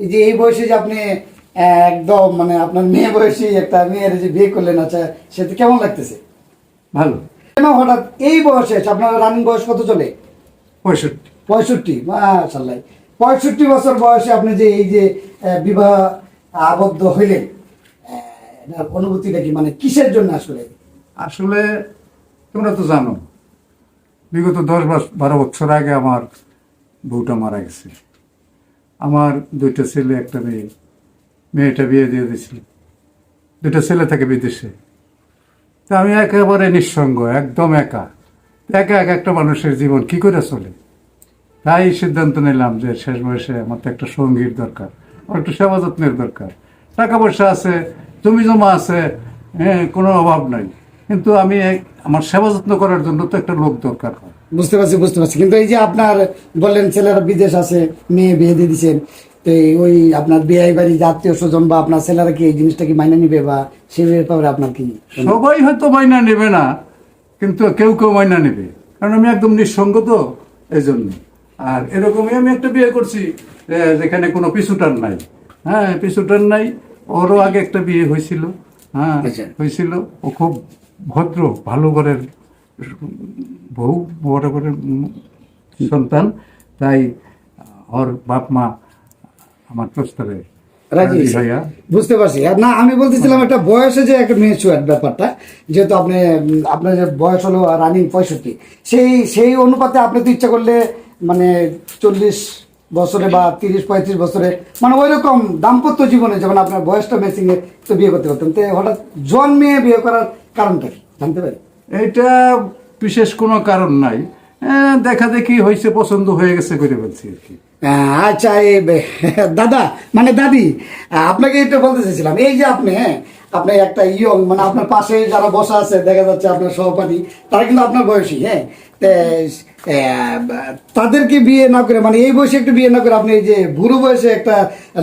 এই যে এই বয়সে যে আপনি একদম মানে আপনার মেয়ে বয়সী একটা মেয়ের যে বিয়ে করলেন আচ্ছা সেটা কেমন লাগতেছে? ভালো। কেন হঠাৎ এই বয়সে আপনার রানিং বয়স কত চলে? পঁয়ষট্টি। পঁয়ষট্টি মাশাল্লাহ পঁয়ষট্টি বছর বয়সে আপনি যে এই যে বিবাহ আবদ্ধ হইলেন অনুভূতিটা কি মানে কিসের জন্য আসলে? আসলে তোমরা তো জানো বিগত দশ বারো বছর আগে আমার বউটা মারা গেছে। আমার দুইটা ছেলে, একটা মেয়ে। মেয়েটা বিয়ে দিয়ে দিয়েছিল। দুটো ছেলে থাকে বিদেশে। তা আমি একেবারে নিঃসঙ্গ, একদম একা। একা এক একটা মানুষের জীবন কি করে চলে? তাই সিদ্ধান্ত নিলাম যে শেষ বয়সে আমার তো একটা সঙ্গীর দরকার, আমার একটু সেবা যত্নের দরকার। টাকা পয়সা আছে, জমি জমা আছে হ্যাঁ কোনো অভাব নাই। কিন্তু আমি আমার সেবা যত্ন করার জন্য তো একটা লোক দরকার। হয় বুঝতে পারছি বুঝতে পারছি। কিন্তু এই যে আপনার বললেন ছেলেরা বিদেশ আছে মেয়ে বিয়ে দিয়ে দিচ্ছেন তো ওই আপনার বিয়ে বাড়ি আত্মীয় স্বজন বা আপনার ছেলেরা কি এই জিনিসটা কি মাইনে নিবে বা সে ব্যাপারে আপনার কি সবাই হয়তো মাইনা নেবে না কিন্তু কেউ কেউ মাইনা নেবে। কারণ আমি একদম নিঃসঙ্গ তো এই জন্য আর এরকমই আমি একটা বিয়ে করছি যেখানে কোনো পিছুটান নাই। হ্যাঁ পিছুটান নাই ওরও আগে একটা বিয়ে হয়েছিল। হ্যাঁ আচ্ছা। হয়েছিল। ও খুব ভদ্র ভালো ঘরের বউ বড় উম সন্তান তাই ওর বাপ মা আমার প্রস্তাবে বুঝতে পারছি। না আমি বলতেছিলাম একটা বয়সে যে একটা মেচুয়ার ব্যাপারটা যেহেতু আপনি আপনার যে বয়স হলো রানিং পঁয়ষট্টি সেই সেই অনুপাতে আপনি তো ইচ্ছা করলে মানে চল্লিশ বছরে বা তিরিশ পঁয়ত্রিশ বছরে মানে ওই রকম দাম্পত্য জীবনে যেমন আপনার বয়সটা মেসিং এ তো বিয়ে করতে পারতেন তো হঠাৎ জন্মে বিয়ে করার কারণটা কি? জানতে পারি? এটা বিশেষ কোনো কারণ নাই। দেখা দেখি হয়েছে পছন্দ হয়ে গেছে করে বলছি আর কি। আচ্ছা এই দাদা মানে দাদি আপনাকে এটা বলতে চাইছিলাম এই যে আপনি হ্যাঁ আপনি একটা ইয়ং মানে আপনার পাশে যারা বসা আছে দেখা যাচ্ছে আপনার সহপাঠী তারা কিন্তু আপনার বয়সী হ্যাঁ তাদেরকে বিয়ে না করে মানে এই বয়সে একটু বিয়ে না করে আপনি এই যে বুড়ো বয়সে একটা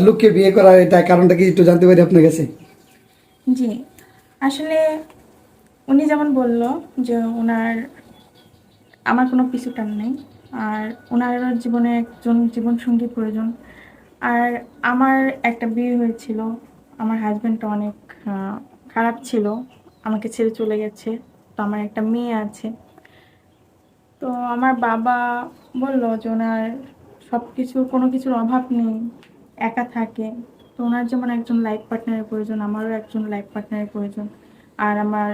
লোককে বিয়ে করার এটা কারণটা কি একটু জানতে পারি আপনার কাছে? জি আসলে উনি যেমন বলল যে ওনার, আমার কোনো পিছু টান নেই। আর ওনার জীবনে একজন জীবনসঙ্গী প্রয়োজন। আর আমার একটা বিয়ে হয়েছিল, আমার হাজব্যান্ডটা অনেক খারাপ ছিল, আমাকে ছেড়ে চলে গেছে। তো আমার একটা মেয়ে আছে। তো আমার বাবা বলল যে ওনার সব কিছুর কোনো কিছুর অভাব নেই, একা থাকে। তো ওনার যেমন একজন লাইফ পার্টনারের প্রয়োজন, আমারও একজন লাইফ পার্টনারের প্রয়োজন। আর আমার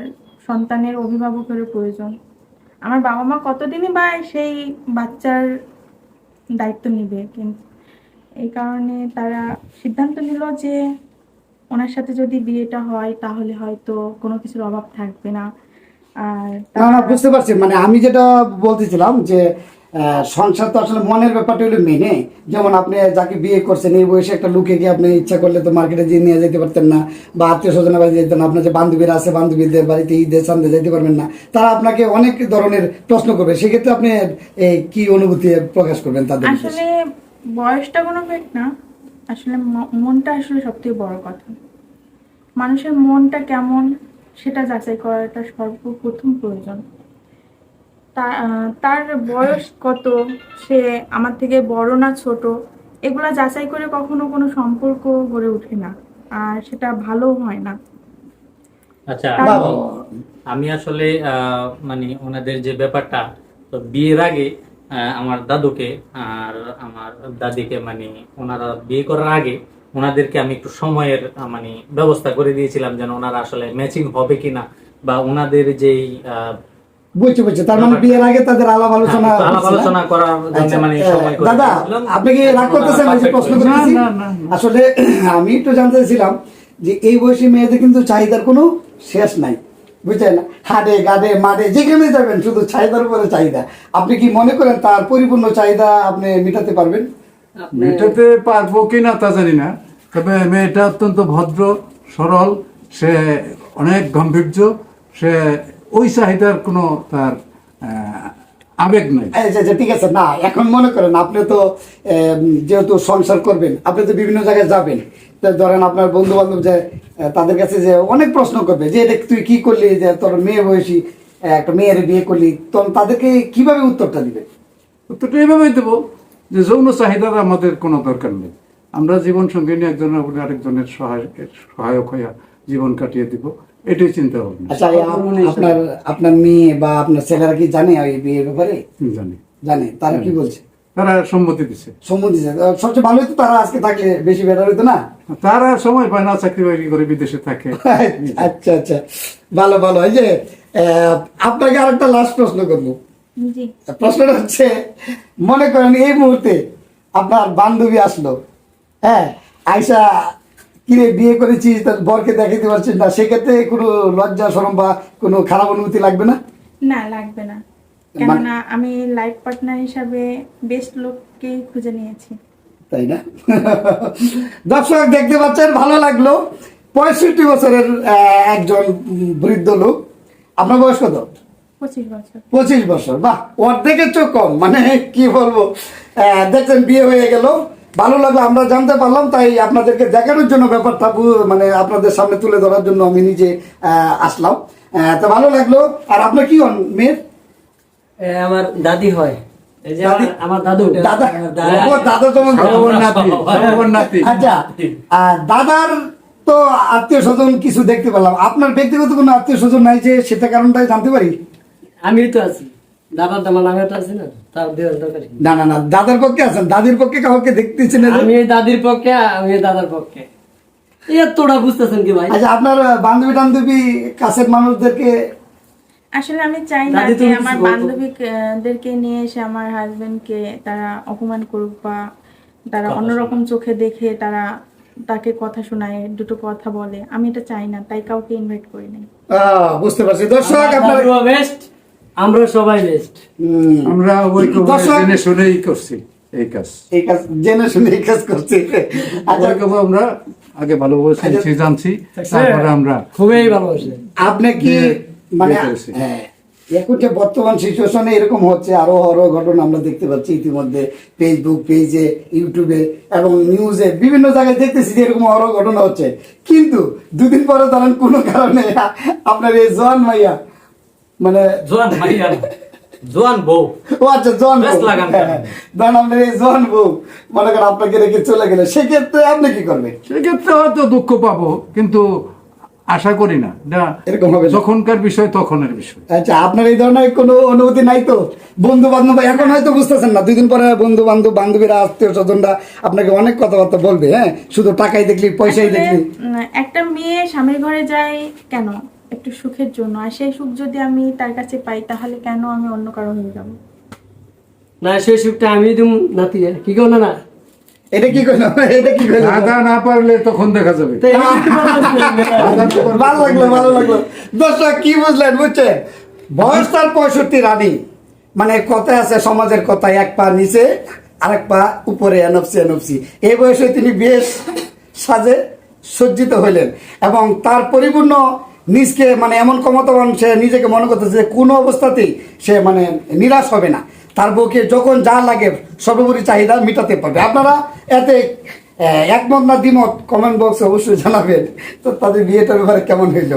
সন্তানের অভিভাবকেরও প্রয়োজন। আমার বাবা মা কতদিনই বা সেই বাচ্চার দায়িত্ব নিবে? কিন্তু এই কারণে তারা সিদ্ধান্ত নিল যে, ওনার সাথে যদি বিয়েটা হয়, তাহলে হয়তো কোনো কিছুর অভাব থাকবে না। না না বুঝতে পারছি। মানে আমি যেটা বলতেছিলাম যে সংসার তো আসলে মনের ব্যাপারটা হলো মেনে। যেমন আপনি যাকে বিয়ে করছেন এই বয়সে একটা লুকে গিয়ে আপনি ইচ্ছা করলে তো মার্কেটে গিয়ে নিয়ে যেতে পারতেন না বা আত্মীয় স্বজনের বাড়ি যেতেন না। আপনার যে বান্ধবীরা আছে বান্ধবীদের বাড়িতে ঈদে যেতে পারবেন না। তারা আপনাকে অনেক ধরনের প্রশ্ন করবে। সেক্ষেত্রে আপনি এই কি অনুভূতি প্রকাশ করবেন তাদের আসলে বয়সটা কোনো ফেক না। আসলে মনটা আসলে সবথেকে বড় কথা। মানুষের মনটা কেমন সেটা যাচাই করাটা সর্বপ্রথম প্রয়োজন। তার বয়স কত? সে আমার থেকে বড় না ছোট? এগুলা যাচাই করে কখনো কোনো সম্পর্ক গড়ে ওঠে না আর সেটা ভালো হয় না। আচ্ছা আমি- আসলে আহ, মানে ওনাদের যে ব্যাপারটা তো বিয়ের আগে আমার দাদুকে আর আমার দাদিকে মানে ওনারা বিয়ে করার আগে ওনাদেরকে আমি একটু সময়ের মানে ব্যবস্থা করে দিয়েছিলাম যেন ওনারা আসলে ম্যাচিং হবে কিনা বা ওনাদের যেই আহ, বুঝছি বুঝছি। তার মানে বিয়ের আগে তাদের আলাপ আলোচনা হ্যাঁ, আলাপ আলোচনা করার জন্য আচ্ছা, মানে সময় দাদা আপনি কি রাগ করতেছেন আমি প্রশ্ন করতেছি। আসলে আমি একটু জানতে চাইছিলাম যে এই বয়সী মেয়েদের কিন্তু চাহিদার কোনো শেষ নাই। বুঝছেন হাডে গাডে মাডে যেখানে যাবেন শুধু চাহিদার উপরে চাহিদা। আপনি কি মনে করেন তার পরিপূর্ণ চাহিদা আপনি মেটাতে পারবেন? মেটাতে পারব কিনা তা জানি না। তবে মেয়েটা অত্যন্ত ভদ্র সরল সে অনেক গাম্ভীর্য সে ওই চাহিদার কোনো তার আবেগ নাই। ঠিক আছে না এখন মনে করেন আপনি তো যেহেতু সংসার করবেন আপনি তো বিভিন্ন জায়গায় যাবেন। ধরেন আপনার বন্ধু বান্ধব যে তাদের কাছে যে অনেক প্রশ্ন করবে যে এটা তুই কি করলি? যে তোর মেয়ে বয়সী একটা মেয়ের বিয়ে করলি। তখন তাদেরকে কীভাবে উত্তরটা দিবে? উত্তরটা এইভাবেই দেবো যে যৌন চাহিদার আমাদের কোনো দরকার নেই। আমরা জীবন সঙ্গী নিয়ে একজনের উপরে আরেকজনের সহায় সহায়ক হইয়া জীবন কাটিয়ে দিব। এটাই চিন্তা ভাবনা। আচ্ছা আপনার আপনার মেয়ে বা আপনার ছেলেরা কি জানে এই বিয়ের ব্যাপারে? জানি। জানে। তারা কি বলছে? তারা সম্মতি দিছে। সম্মতি দিছে। সবচেয়ে ভালো হতো তারা আজকে থাকলে বেশি বেটার হতো না? তারা সময় পায় না চাকরি বাকরি করে বিদেশে থাকে। আচ্ছা আচ্ছা। ভালো ভালো। এই যে আহ, আপনাকে আরেকটা লাস্ট প্রশ্ন করব। প্রশ্নটা হচ্ছে মনে করেন এই মুহূর্তে আপনার বান্ধবী আসলো। হ্যাঁ আয়সা কিরে বিয়ে করেছিস তার বরকে দেখাতে পারছিস না সেক্ষেত্রে কোনো লজ্জা বা কোনো খারাপ অনুভূতি লাগবে না? না লাগবে না। কেননা আমি লাইফ পার্টনার হিসাবে বেস্ট লোককেই খুঁজে নিয়েছি। তাই না? দর্শক দেখতে পাচ্ছেন ভালো লাগল। পঁয়ষট্টি বছরের একজন বৃদ্ধ লোক। আপনার বয়স কত? পঁচিশ বছর। পঁচিশ বছর। বাহ অর্ধেকের চোখ কম। মানে কি বলব? দেখছেন বিয়ে হয়ে গেল। ভালো লাগল আমরা জানতে পারলাম তাই আপনাদেরকে দেখানোর জন্য ব্যাপারটা মানে আপনাদের সামনে তুলে ধরার জন্য আমি নিজে আসলাম। তো ভালো লাগল। আর আপনার কি হন মেয়ের? আমার দাদি হয়। এই যে দাদি? আমার- আমার দাদু। দাদা? দাদা- তোমার নাতি আচ্ছা দাদার তো আত্মীয় স্বজন কিছু দেখতে পেলাম। আপনার ব্যক্তিগত কোনো আত্মীয় স্বজন নাই যে সেটা কারণটা জানতে পারি? আমি তো আছি। দাদার না? না না পক্ষে আছেন দাদির পক্ষে কাউকে দেখতেছেন না আমি দাদির পক্ষে আমি দাদার পক্ষে। এই তোরা বুঝতেছেন কি ভাই? আচ্ছা আপনার বান্ধবী টান্ধবী কাছের মানুষদেরকে আসলে আমি চাই না যে আমার বান্ধবীদেরকে নিয়ে এসে আমার হাজবেন্ডকে তারা অপমান করুক বা তারা অন্যরকম চোখে দেখে তারা তাকে কথা শোনায় দুটো কথা বলে আমি এটা চাই না তাই কাউকে ইনভাইট করি নাই। বুঝতে পারছি। দর্শক আপনার বেস্ট আমরা সবাই বেস্ট আমরা ওই জেনে শুনেই করছি এই কাজ। এই কাজ জেনে শুনে এই কাজ করছি। আচ্ছা আমরা আগে ভালোভাবে শুনছি জানছি তারপরে আমরা খুবই ভালোবাসে। আপনি কি মানে যে হ্যাঁ বর্তমান সিচুয়েশনে এরকম হচ্ছে আরও আরও ঘটনা আমরা দেখতে পাচ্ছি ইতিমধ্যে ফেসবুক পেজে ইউটিউবে এবং নিউজে বিভিন্ন জায়গায় দেখতেছি যে এরকম আরও ঘটনা হচ্ছে। কিন্তু দুদিন পরে ধরেন কোনো কারণে আপনার এই জোয়ান মাইয়া মানে জোয়ান জোয়ান বউ। ও আচ্ছা জোয়ান বউ। লাগান হ্যাঁ, ধরেন আপনার এই জোয়ান বউ। মনে করেন আপনাকে রেখে চলে গেলে সেক্ষেত্রে আপনি কি করবেন? সেক্ষেত্রে হয়তো দুঃখ পাবো কিন্তু আশা করি না। না এরকম হবে যখনকার বিষয় তখনের বিষয়। আচ্ছা আপনার এই ধরনের কোনো অনুভূতি নাই তো? বন্ধু বান্ধব এখন হয়তো বুঝতেছেন না দুই দিন পরে বন্ধু বান্ধব বান্ধবীরা আত্মীয় স্বজনরা আপনাকে অনেক কথাবার্তা বলবে হ্যাঁ? শুধু টাকাই দেখলি পয়সাই দেখলি। একটা মেয়ে স্বামীর ঘরে যায় কেন? একটু সুখের জন্য। আর সেই সুখ যদি আমি তার কাছে পাই তাহলে কেন আমি অন্য কারও হয়ে যাব? না সেই সুখটা আমি দিম নাতি। কি না না এটা কি কইল? এটা কি কইল? দাদা না পারলে তখন দেখা যাবে। ভালো লাগল ভালো লাগল। দর্শক কি বুঝলেন বুঝছেন? বয়স তার পঁয়ষট্টি রানী। মানে কথা আছে সমাজের কথা। এক পা নিচে আরেক পা উপরে এনফসি এনফসি এই বয়সে তিনি বেশ সাজে সজ্জিত হইলেন। এবং তার পরিপূর্ণ নিজকে মানে এমন ক্ষমতাবান, সে নিজেকে মনে করতেছে যে কোনো অবস্থাতেই সে মানে নিরাশ হবে না। তার বউকে যখন যা লাগে সর্বোপরি চাহিদা মেটাতে পারবে। আপনারা এতে একমত না দ্বিমত কমেন্ট বক্সে অবশ্যই জানাবেন তো তাদের বিয়েটার ব্যাপারে কেমন হইল।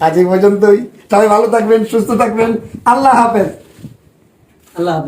আজ এই পর্যন্তই। সবাই ভালো থাকবেন, সুস্থ থাকবেন। আল্লাহ হাফেজ। আল্লাহ।